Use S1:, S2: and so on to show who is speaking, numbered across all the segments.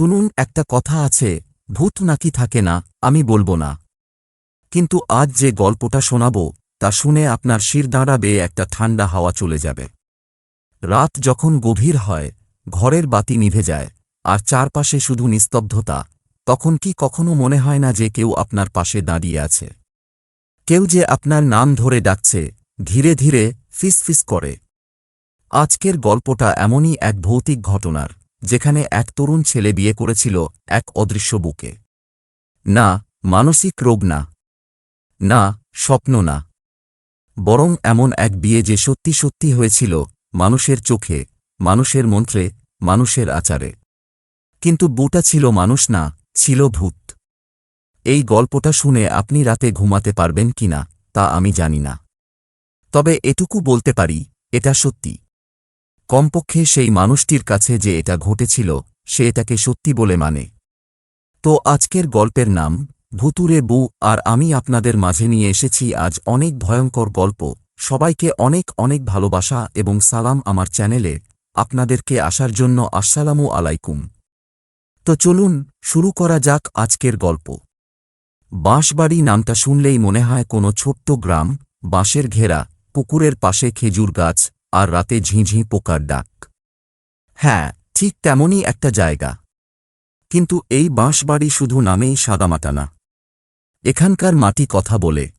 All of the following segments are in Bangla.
S1: শুনুন, একটা কথা আছে, ভূত নাকি থাকে না, আমি বলব না। কিন্তু আজ যে গল্পটা শোনাব, তা শুনে আপনার শির দাঁড়াবে একটা ঠান্ডা হাওয়া চলে যাবে। রাত যখন গভীর হয়, ঘরের বাতি নিভে যায়, আর চারপাশে শুধু নিস্তব্ধতা, তখন কি কখনো মনে হয় না যে কেউ আপনার পাশে দাঁড়িয়ে আছে? কেউ যে আপনার নাম ধরে ডাকছে, ধীরে ধীরে ফিস ফিস করে। আজকের গল্পটা এমনই এক ভৌতিক ঘটনার। যেখানে এক তরুণ ছেলে বিয়ে করেছিল এক অদৃশ্য বুকে। না, মানসিক রোগ না। না, স্বপ্ন না। বরং এমন এক বিয়ে যে সত্যি সত্যি হয়েছিল মানুষের চোখে, মানুষের মন্ত্রে, মানুষের আচারে। কিন্তু বুটা ছিল মানুষ না, ছিল ভূত। এই গল্পটা শুনে আপনি রাতে ঘুমাতে পারবেন কিনা তা আমি জানি না। তবে এটুকু বলতে পারি, এটা সত্যি। কমপক্ষে সেই মানুষটির কাছে যে এটা ঘটেছিল, সে এটাকে সত্যি বলে মানে। তো আজকের গল্পের নাম, ভুতুরে বু, আর আমি আপনাদের মাঝে নিয়ে এসেছি আজ অনেক ভয়ঙ্কর গল্প। সবাইকে অনেক অনেক ভালোবাসা এবং সালাম আমার চ্যানেলে। আপনাদেরকে আসার জন্য আসসালামু আলাইকুম। তো চলুন, শুরু করা যাক আজকের গল্প। বাঁশবাড়ি নামটা শুনলেই মনে হয় কোনো ছোট্ট গ্রাম, বাঁশের ঘেরা, পুকুরের পাশে খেজুর গাছ আর রাতে ঝিঁঝি পোকার ডাক। হ্যাঁ ঠিক তেমনই একটা জায়গা। কিন্তু এই বাঁশবাড়ি শুধু নামেই সাদামাটা না। এখানকার মাটি কথা বলে।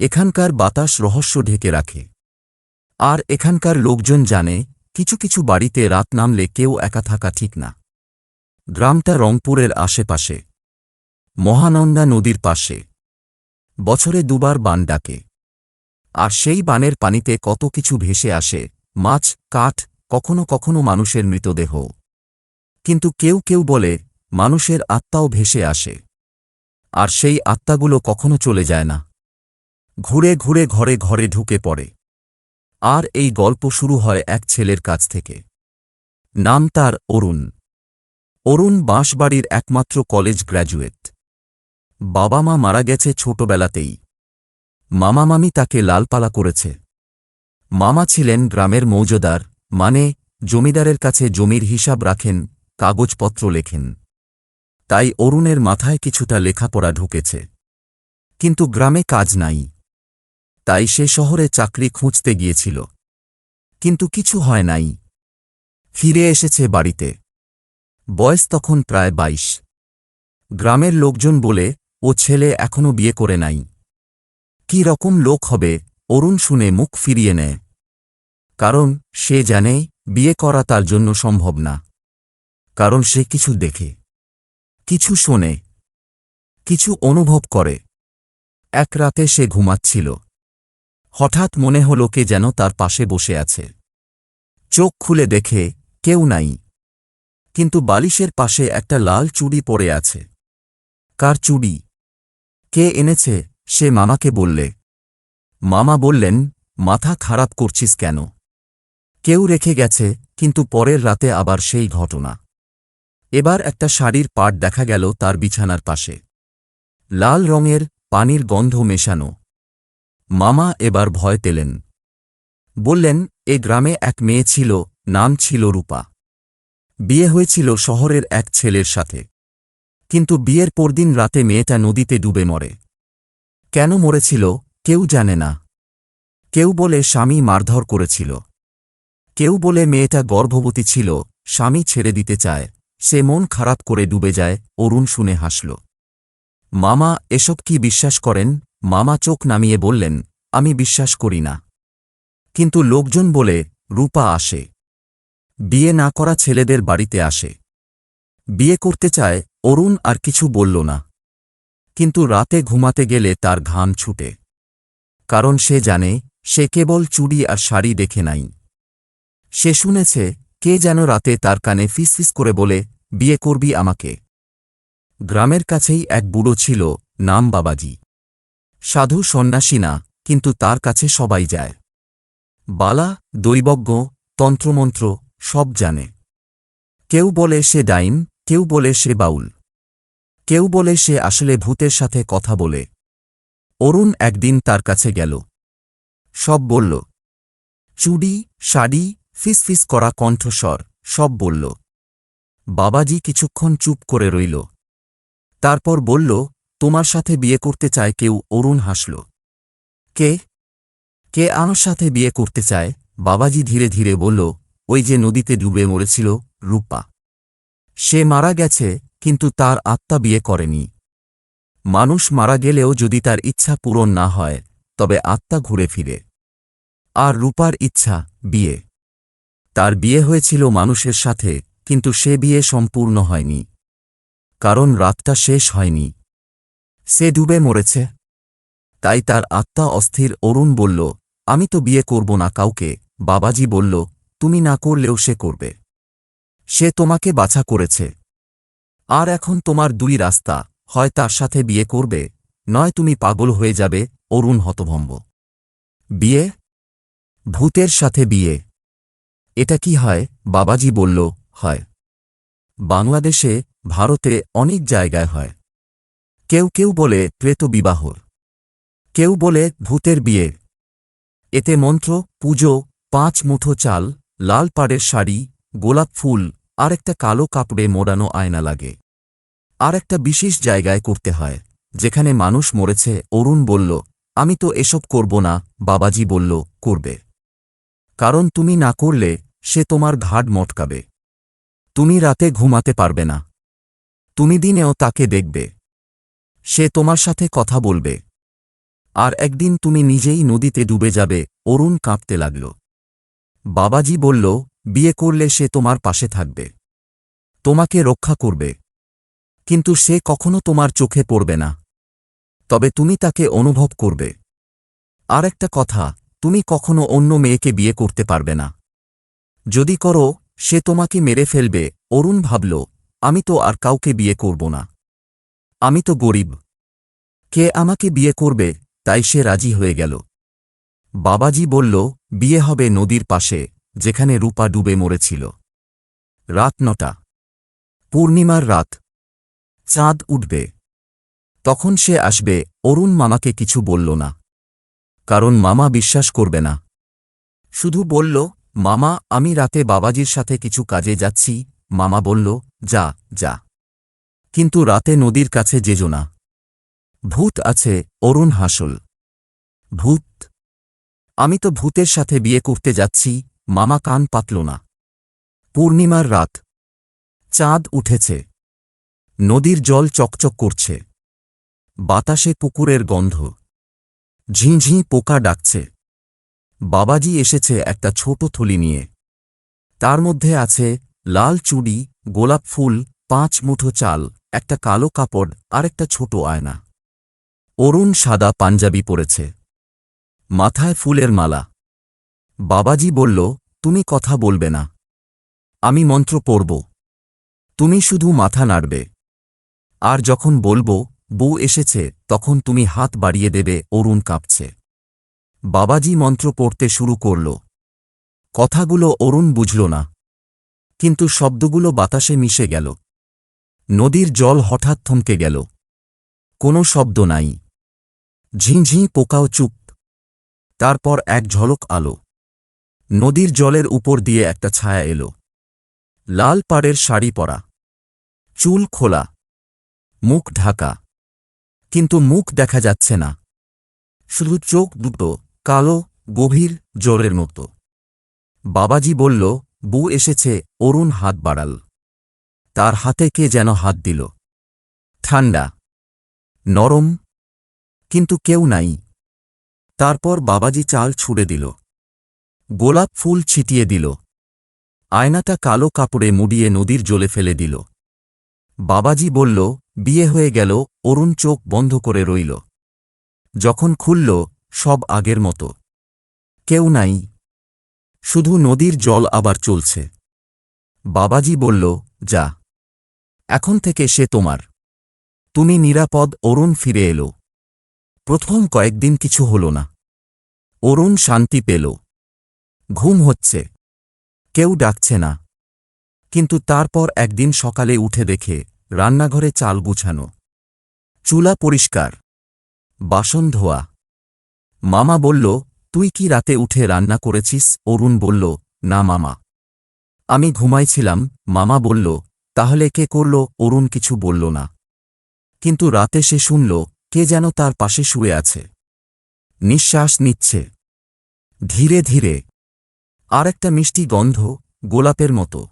S1: এখানকার বাতাস রহস্য ঢেকে রাখে। আর এখানকার লোকজন জানে, কিছু কিছু বাড়িতে রাত নামলে কেউ একা থাকা ঠিক না। গ্রামটা রংপুরের আশেপাশে। মহানন্দা নদীর পাশে। বছরে দুবার বান ডাকে। আর সেই বানের পানিতে কত কিছু ভেসে আসে, মাছ, কাঠ, কখনো কখনো মানুষের মৃতদেহ। কিন্তু কেউ কেউ বলে, মানুষের আত্মাও ভেসে আসে। আর সেই আত্মাগুলো কখনো চলে যায় না। ঘুরে ঘুরে ঘরে ঘরে ঢুকে পড়ে। আর এই গল্প শুরু হয় এক ছেলের কাছ থেকে। নাম তার অরুণ। অরুণ বাঁশবাড়ির একমাত্র কলেজ গ্র্যাজুয়েট। বাবা মা মারা গেছে ছোটবেলাতেই। মামা মামি তাকে লালপালা করেছে। মামা ছিলেন গ্রামের মৌজদার মানে জমিদারের কাছে জমির হিসাব রাখেন, কাগজপত্র লেখেন। তাই অরুণের মাথায় কিছুটা লেখাপড়া ঢুকেছে। কিন্তু গ্রামে কাজ নাই। তাই সে শহরে চাকরি খুঁজতে গিয়েছিল। কিন্তু কিছু হয় নাই। ফিরে এসেছে বাড়িতে। বয়স তখন প্রায় বাইশ। গ্রামের লোকজন বলে, ও ছেলে এখনও বিয়ে করে নাই। কি রকম লোক হবে? অরুণ শুনে মুখ ফিরিয়ে নেয়। কারণ সে জানে বিয়ে করা তার জন্য সম্ভব না। কারণ সে কিছু দেখে, কিছু শোনে, কিছু অনুভব করে। এক রাতে সে ঘুমাচ্ছিল। হঠাৎ মনে হল কে যেন তার পাশে বসে আছে। চোখ খুলে দেখে কেউ নাই। কিন্তু বালিশের পাশে একটা লাল চুড়ি পড়ে আছে। কার চুড়ি? কে এনেছে? সে মামাকে বললে, মামা বললেন, মাথা খারাপ করছিস কেন? কেউ রেখে গেছে, কিন্তু পরের রাতে আবার সেই ঘটনা। এবার একটা শাড়ির পাট দেখা গেল তার বিছানার পাশে। লাল রঙের, পানির গন্ধ মেশানো। মামা এবার ভয় পেলেন। বললেন, এ গ্রামে এক মেয়ে ছিল, নাম ছিল রূপা। বিয়ে হয়েছিল শহরের এক ছেলের সাথে। কিন্তু বিয়ের পরদিন রাতে মেয়েটা নদীতে ডুবে মরে। কেন মরেছিল, কেউ জানে না। কেউ বলে স্বামী মারধর করেছিল। কেউ বলে মেয়েটা গর্ভবতী ছিল, স্বামী ছেড়ে দিতে চায়। সে মন খারাপ করে ডুবে যায়, অরুণ শুনে হাসল। মামা, এসব কি বিশ্বাস করেন? মামা চোখ নামিয়ে বললেন, আমি বিশ্বাস করি না। কিন্তু লোকজন বলে, রূপা আসে। বিয়ে না করা ছেলেদের বাড়িতে আসে। বিয়ে করতে চায়, অরুণ আর কিছু বলল না। কিন্তু রাতে ঘুমাতে গেলে তার ঘাম ছুটে। কারণ সে জানে, সে কেবল চুড়ি আর শাড়ি দেখে নাই। সে শুনেছে, কে যেন রাতে তার কানে ফিসফিস করে বলে, বিয়ে করবি আমাকে। গ্রামের কাছেই এক বুড়ো ছিল, নাম বাবাজি। সাধু সন্ন্যাসী না, কিন্তু তার কাছে সবাই যায়। বালা, দৈবজ্ঞ, তন্ত্রমন্ত্র, সব জানে। কেউ বলে সে ডাইন, কেউ বলে সে বাউল। কেউ বলে সে আসলে ভূতের সাথে কথা বলে। অরুণ একদিন তার কাছে গেল। সব বলল। চুড়ি, শাড়ি, ফিসফিস করা কণ্ঠস্বর, সব বলল। বাবাজি কিছুক্ষণ চুপ করে রইল। তারপর বলল, তোমার সাথে বিয়ে করতে চায় কেউ? অরুণ হাসল। কে? কে আমার সাথে বিয়ে করতে চায়? বাবাজি ধীরে ধীরে বলল, ওই যে নদীতে ডুবে মরেছিল রূপা। সে মারা গেছে কিন্তু তার আত্মা বিয়ে করেনি। মানুষ মারা গেলেও যদি তার ইচ্ছা পূরণ না হয়, তবে আত্মা ঘুরে ফিরে। আর রূপার ইচ্ছা, বিয়ে। তার বিয়ে হয়েছিল মানুষের সাথে, কিন্তু সে বিয়ে সম্পূর্ণ হয়নি। কারণ রাতটা শেষ হয়নি। সে ডুবে মরেছে। তাই তার আত্মা অস্থির, অরুণ বলল, আমি তো বিয়ে করব না কাউকে। বাবাজি বলল, তুমি না করলেও সে করবে। সে তোমাকে বাছা করেছে। আর এখন তোমার দুই রাস্তা, হয় তার সাথে বিয়ে করবে, নয় তুমি পাগল হয়ে যাবে, অরুণ হতভম্ব। বিয়ে? ভূতের সাথে বিয়ে। এটা কি হয়? বাবাজি বলল, হয়। বাংলাদেশে, ভারতে অনেক জায়গায় হয়। কেউ কেউ বলে প্রেত বিবাহর। কেউ বলে ভূতের বিয়ে। এতে মন্ত্র, পুজো, পাঁচ মুঠো চাল, লাল পাড়ের শাড়ি, গোলাপ ফুল আর একটা কালো কাপড়ে মোড়ানো আয়না লাগে। আর একটা বিশেষ জায়গায় করতে হয়, যেখানে মানুষ মরেছে, অরুণ বলল, আমি তো এসব করব না বাবাজি বলল, করবে। কারণ তুমি না করলে, সে তোমার ঘাট মটকাবে। তুমি রাতে ঘুমাতে পারবে না। তুমি দিনেও তাকে দেখবে। সে তোমার সাথে কথা বলবে। আর একদিন তুমি নিজেই নদীতে ডুবে যাবে, অরুণ কাঁপতে লাগল। বাবাজি বলল বিয়ে করলে সে তোমার পাশে থাকবে। তোমাকে রক্ষা করবে। কিন্তু সে কখনো তোমার চোখে পড়বে না। তবে তুমি তাকে অনুভব করবে। আর একটা কথা, তুমি কখনো অন্য মেয়েকে বিয়ে করতে পারবে না। যদি করো, সে তোমাকে মেরে ফেলবে, অরুণ ভাবল, আমি তো আর কাউকে বিয়ে করব না। আমি তো গরিব। কে আমাকে বিয়ে করবে, তাই সে রাজি হয়ে গেল। বাবাজি বলল, বিয়ে হবে নদীর পাশে। যেখানে রূপা ডুবে মরেছিল। রাত নটা। পূর্ণিমার রাত। চাঁদ উঠবে। তখন সে আসবে, অরুণ মামাকে কিছু বলল না। কারণ মামা বিশ্বাস করবে না। শুধু বলল, মামা, আমি রাতে বাবাজির সাথে কিছু কাজে যাচ্ছি। মামা বলল, যা যা। কিন্তু রাতে নদীর কাছে যেজো না। ভূত আছে, অরুণ হাসল। ভূত? আমি তো ভূতের সাথে বিয়ে করতে যাচ্ছি মামা কান পাতল না। পূর্ণিমার রাত। চাঁদ উঠেছে। নদীর জল চকচক করছে। বাতাসে পুকুরের গন্ধ। ঝিঁঝি পোকা ডাকছে। বাবাজি এসেছে একটা ছোট থলি নিয়ে। তার মধ্যে আছে লাল চুড়ি, গোলাপ ফুল, পাঁচ মুঠো চাল, একটা কালো কাপড় আর একটা ছোট আয়না। অরুণ সাদা পাঞ্জাবি পরেছে। মাথায় ফুলের মালা। বাবাজি বলল, তুমি কথা বলবে না। আমি মন্ত্র পড়ব। তুমি শুধু মাথা নাড়বে। আর যখন বলব, বউ এসেছে, তখন তুমি হাত বাড়িয়ে দেবে, অরুণ কাঁপছে। বাবাজি মন্ত্র পড়তে শুরু করল। কথাগুলো অরুণ বুঝল না। কিন্তু শব্দগুলো বাতাসে মিশে গেল। নদীর জল হঠাৎ থমকে গেল। কোনো শব্দ নাই। ঝিঁঝিঁ পোকাও চুপ। তারপর এক ঝলক আলো। নদীর জলের উপর দিয়ে একটা ছায়া এলো। লাল পাড়ের শাড়ি পরা। চুল খোলা। মুখ ঢাকা। কিন্তু মুখ দেখা যাচ্ছে না। শুধু চোখ দুটো কালো, গভীর জোরের মতো। বাবাজি বলল, বউ এসেছে, অরুণ হাত বাড়াল। তার হাতে কে যেন হাত দিল। ঠান্ডা। নরম। কিন্তু কেউ নাই। তারপর বাবাজি চাল ছুড়ে দিল। গোলাপ ফুল ছিটিয়ে দিল। আয়নাটা কালো কাপড়ে মুড়িয়ে নদীর জলে ফেলে দিল। বাবাজি বলল, বিয়ে হয়ে গেল, অরুণ চোখ বন্ধ করে রইল। যখন খুলল, সব আগের মতো। কেউ নাই। শুধু নদীর জল আবার চলছে। বাবাজি বলল, যা। এখন থেকে সে তোমার। তুমি নিরাপদ, অরুণ ফিরে এলো। প্রথম কয়েকদিন কিছু হল না। অরুণ শান্তি পেল। ঘুম হচ্ছে। কেউ ডাকছে না। কিন্তু তারপর একদিন সকালে উঠে দেখে রান্নাঘরে চাল গুছানো। চুলা পরিষ্কার। বাসন ধোয়া। মামা বলল, তুই কি রাতে উঠে রান্না করেছিস? অরুণ বলল, না মামা। আমি ঘুমাইছিলাম, মামা বলল, তাহলে কে করল? অরুণ কিছু বলল না। কিন্তু রাতে সে শুনল, কে যেন তার পাশে শুয়ে আছে। নিঃশ্বাস নিচ্ছে। ধীরে ধীরে আর একটা মিষ্টি গন্ধ গোলাপের মতো।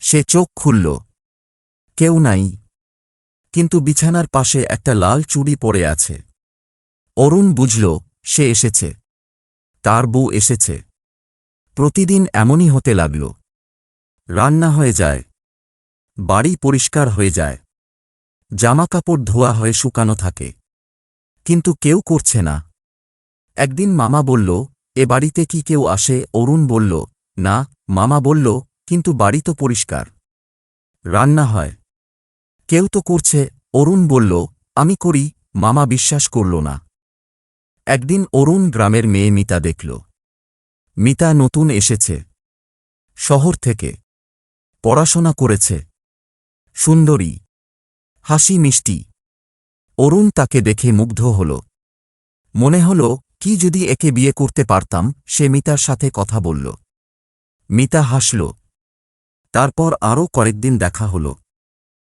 S1: সে চোখ খুলল। কেউ নাই। কিন্তু বিছানার পাশে একটা লাল চুড়ি পড়ে আছে। অরুণ বুঝল, সে এসেছে। তার বউ এসেছে। প্রতিদিন এমনই হতে লাগল। রান্না হয়ে যায়। বাড়ি পরিষ্কার হয়ে যায়। জামাকাপড় ধোয়া হয়ে শুকানো থাকে। কিন্তু কেউ করছে না। একদিন মামা বলল এ বাড়িতে কি কেউ আসে? অরুণ বলল, না। মামা বলল, কিন্তু বাড়ি তো পরিষ্কার। রান্না হয়। কেউ তো করছে। অরুণ বলল, আমি করি। মামা বিশ্বাস করল না। একদিন অরুণ গ্রামের মেয়ে মিতা দেখল। মিতা নতুন এসেছে। শহর থেকে। পড়াশোনা করেছে। সুন্দরী। হাসি মিষ্টি। অরুণ তাকে দেখে মুগ্ধ হল। মনে হল কি যদি একে বিয়ে করতে পারতাম, সে মিতার সাথে কথা বলল। মিতা হাসল। তারপর আরও কয়েকদিন দেখা হল।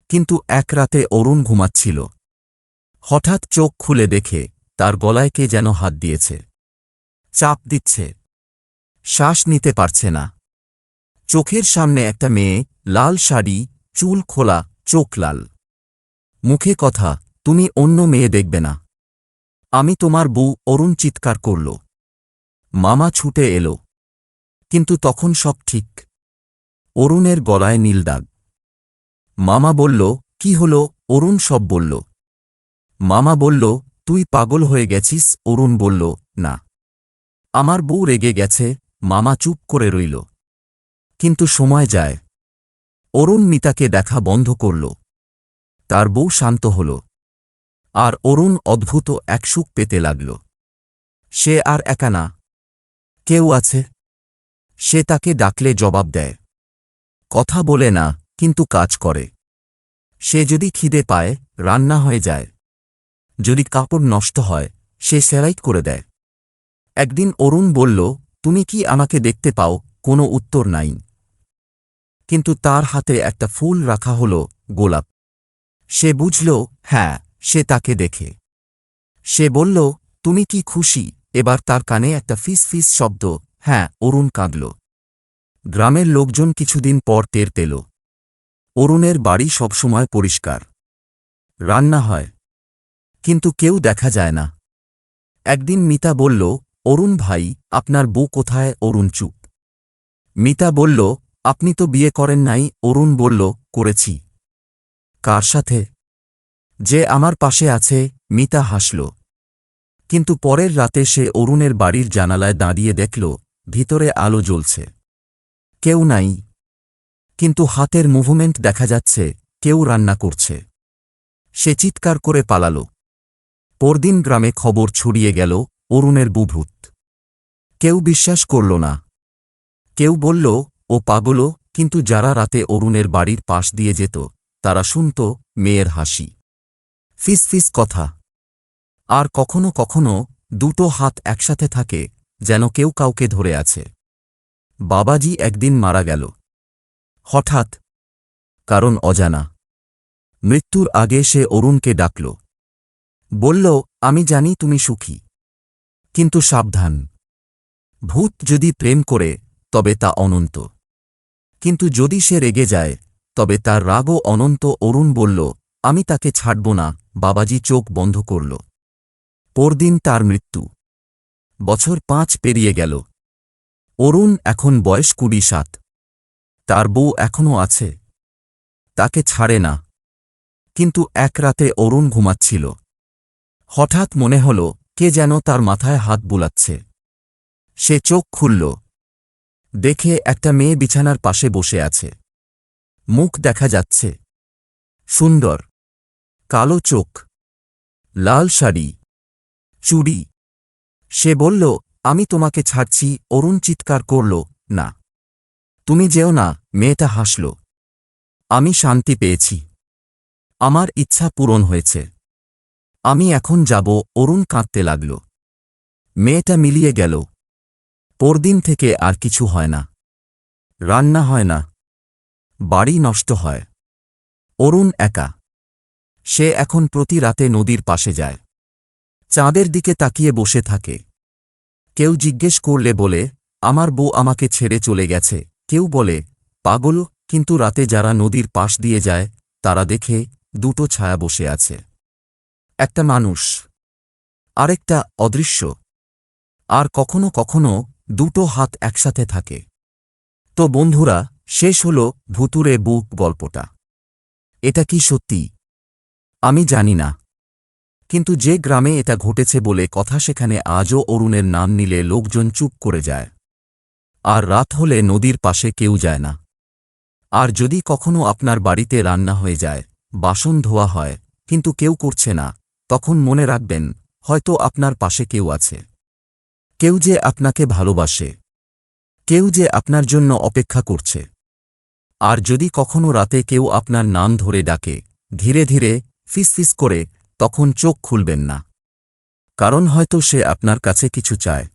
S1: কিন্তু এক রাতে অরুণ ঘুমাচ্ছিল। হঠাৎ চোখ খুলে দেখে, তার গলায় কে যেন হাত দিয়েছে। চাপ দিচ্ছে। শ্বাস নিতে পারছে না। চোখের সামনে একটা মেয়ে, লাল শাড়ি, চুল খোলা, চোখ লাল। মুখে কথা, তুমি অন্য মেয়ে দেখবে না। আমি তোমার বউ অরুণ চিৎকার করল। মামা ছুটে এলো। কিন্তু তখন সব ঠিক। অরুণের গলায় নীল দাগ। মামা বলল, কি হল? অরুণ সব বলল। মামা বলল, তুই পাগল হয়ে গেছিস? অরুণ বলল, না। আমার বউ রেগে গেছে। মামা চুপ করে রইল। কিন্তু সময় যায়। অরুণ মিতাকে দেখা বন্ধ করল। তার বউ শান্ত হল। আর অরুণ অদ্ভুত এক সুখ পেতে লাগল। সে আর একা না। কেউ আছে। সে তাকে ডাকলে জবাব দেয়। কথা বলে না, কিন্তু কাজ করে। সে যদি খিদে পায়, রান্না হয়ে যায়। যদি কাপড় নষ্ট হয়, সে সেলাইট করে দেয়। একদিন অরুণ বলল, তুমি কি আমাকে দেখতে পাও? কোনো উত্তর নাই। কিন্তু তার হাতে একটা ফুল রাখা হল গোলাপ। সে বুঝল হ্যাঁ সে তাকে দেখে। সে বলল, তুমি কি খুশি? এবার তার কানে একটা ফিস ফিস শব্দ হ্যাঁ অরুণ কাঁদল। গ্রামের লোকজন কিছুদিন পর টের পেল। অরুণের বাড়ি সবসময় পরিষ্কার। রান্না হয়। কিন্তু কেউ দেখা যায় না। একদিন মিতা বলল, অরুণ ভাই, আপনার বউ কোথায়? অরুণ চুপ। মিতা বলল, আপনি তো বিয়ে করেন নাই। অরুণ বলল, করেছি। কার সাথে? যে আমার পাশে আছে, মিতা হাসল। কিন্তু পরের রাতে সে অরুণের বাড়ির জানালায় দাঁড়িয়ে দেখল, ভিতরে আলো জ্বলছে। কেউ নাই। কিন্তু হাতের মুভমেন্ট দেখা যাচ্ছে, কেউ রান্না করছে। সে চিৎকার করে পালাল। পরদিন গ্রামে খবর ছড়িয়ে গেল, অরুণের বুভূত। কেউ বিশ্বাস করল না। কেউ বলল, ও পাগল কিন্তু যারা রাতে অরুণের বাড়ির পাশ দিয়ে যেত, তারা শুনত, মেয়ের হাসি। ফিস ফিস কথা। আর কখনো কখনো দুটো হাত একসাথে থাকে, যেন কেউ কাউকে ধরে আছে। বাবাজি একদিন মারা গেল। হঠাৎ। কারণ অজানা। মৃত্যুর আগে সে অরুণকে ডাকল। বলল, আমি জানি তুমি সুখী। কিন্তু সাবধান। ভূত যদি প্রেম করে, তবে তা অনন্ত। কিন্তু যদি সে রেগে যায়, তবে তার রাগও অনন্ত, অরুণ বলল আমি তাকে ছাড়ব না, বাবাজি চোখ বন্ধ করল। পরদিন তার মৃত্যু। বছর পাঁচ পেরিয়ে গেল। অরুণ এখন বয়স কুড়ি সাত। তার বউ এখনও আছে। তাকে ছাড়ে না। কিন্তু এক রাতে অরুণ ঘুমাচ্ছিল। হঠাৎ মনে হল, কে যেন তার মাথায় হাত বুলাচ্ছে। সে চোখ খুলল। দেখে একটা মেয়ে বিছানার পাশে বসে আছে। মুখ দেখা যাচ্ছে। সুন্দর। কালো চোখ। লাল শাড়ি। চুড়ি। সে বলল, আমি তোমাকে ছাড়ছি, অরুণ চিৎকার করল, না। তুমি যেও না, মেয়েটা হাসল। আমি শান্তি পেয়েছি। আমার ইচ্ছা পূরণ হয়েছে। আমি এখন যাব, অরুণ কাঁদতে লাগল। মেয়েটা মিলিয়ে গেল। পরদিন থেকে আর কিছু হয় না। রান্না হয় না। বাড়ি নষ্ট হয়। অরুণ একা। সে এখন প্রতি রাতে নদীর পাশে যায়। চাঁদের দিকে তাকিয়ে বসে থাকে। কেউ জিজ্ঞেস করলে বলে, আমার বউ আমাকে ছেড়ে চলে গেছে। কেউ বলে, পাগল, কিন্তু রাতে যারা নদীর পাশ দিয়ে যায়, তারা দেখে দুটো ছায়া বসে আছে। একটা মানুষ। আরেকটা অদৃশ্য। আর কখনো কখনো দুটো হাত একসাথে থাকে। তো বন্ধুরা, শেষ হল ভুতুরে বুক গল্পটা। এটা কি সত্যি? আমি জানি না। কিন্তু যে গ্রামে এটা ঘটেছে বলে কথা সেখানে আজও অরুণের নাম নিলে লোকজন চুপ করে যায়। আর রাত হলে নদীর পাশে কেউ যায় না। আর যদি কখনো আপনার বাড়িতে রান্না হয়ে যায়, বাসন ধোয়া হয়, কিন্তু কেউ করছে না, তখন মনে রাখবেন, হয়তো আপনার পাশে কেউ আছে। কেউ যে আপনাকে ভালোবাসে। কেউ যে আপনার জন্য অপেক্ষা করছে। আর যদি কখনো রাতে কেউ আপনার নাম ধরে ডাকে, ধীরে ধীরে ফিসফিস করে, তখন চোখ খুলবেন না। কারণ হয়তো সে আপনার কাছে কিছু চায়।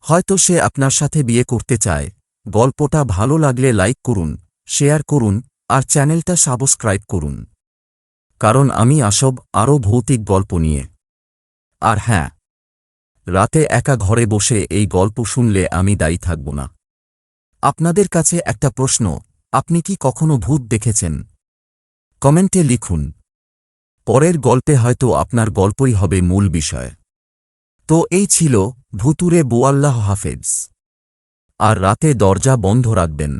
S1: হয়তো সে আপনার সাথে বিয়ে করতে চায়। গল্পটা ভালো লাগলে লাইক করুন, শেয়ার করুন, আর চ্যানেলটা সাবস্ক্রাইব করুন। কারণ আমি আসব আরও ভৌতিক গল্প নিয়ে। আর হ্যাঁ রাতে একা ঘরে বসে এই গল্প শুনলে আমি দায়ী থাকব না। আপনাদের কাছে একটা প্রশ্ন, আপনি কি কখনো ভূত দেখেছেন? কমেন্টে লিখুন। পরের গল্পে হয়তো আপনার গল্পই হবে মূল বিষয়। তো এই ছিল ভুতুরে বোয়াল্লাহ হাফেজ। আর রাতে দরজা বন্ধ রাখবেন।